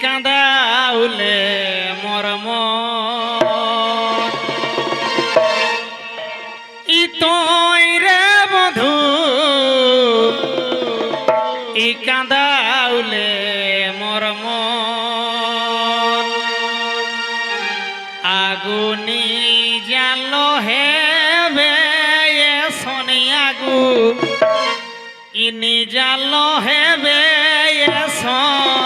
কাঁদাউলে মরম ইতই রে বধু ই কাঁদাউলে মরম আগুনি জালো হে ইনি জালো হেবে সন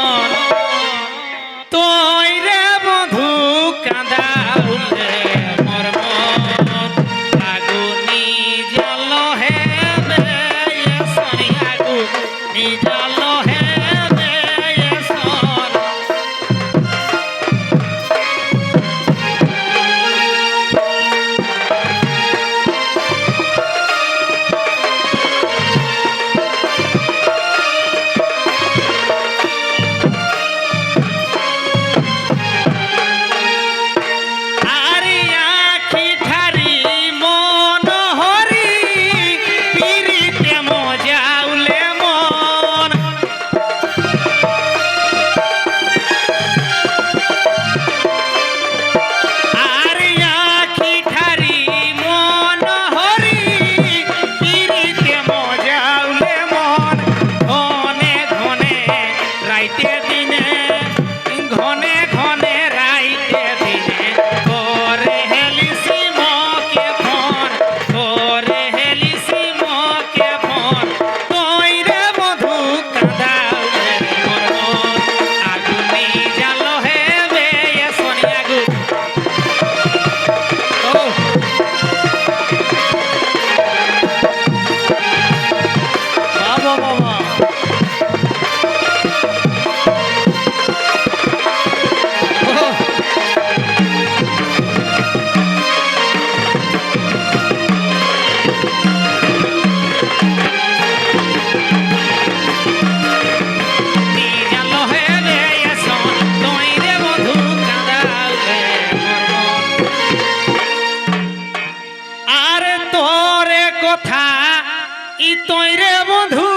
ই তৈরে বধু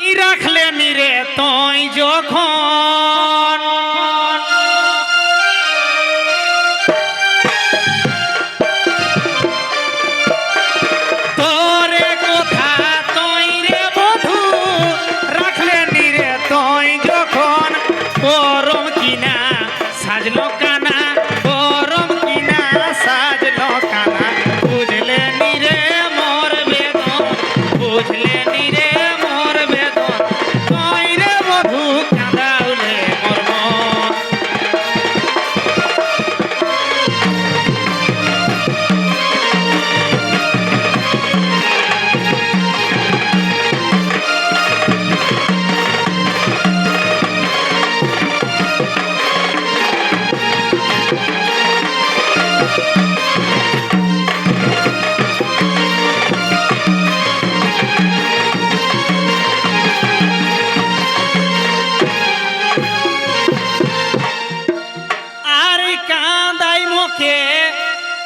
ই রাখলে নিরে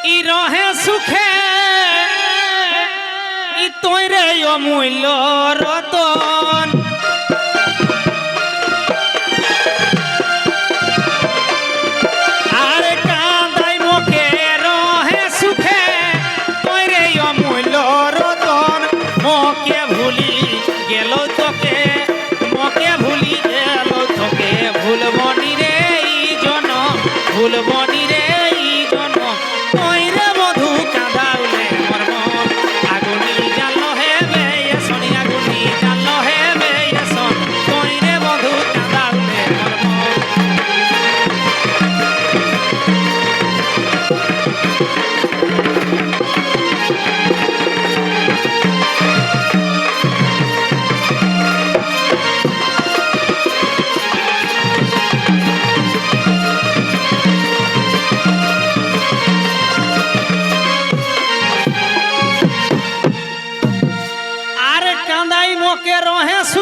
ই রহে সুখে। ই তৈরে অমূল্য রতন।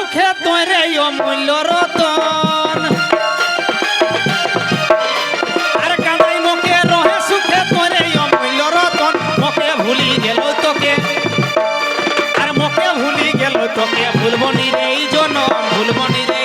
সুখে তোরে অমূল্য রতন। আর কানাই মোকে রহে সুখে তোরে অমূল্য রতন। মোকে ভুলি গেল তোকে, আর মোকে ভুলি গেল তোকে। ভুলবনি রে জনম, ভুলবনি রে